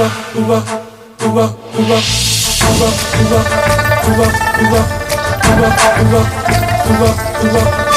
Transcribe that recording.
uva uva uva uva uva uva uva uva uva uva uva uva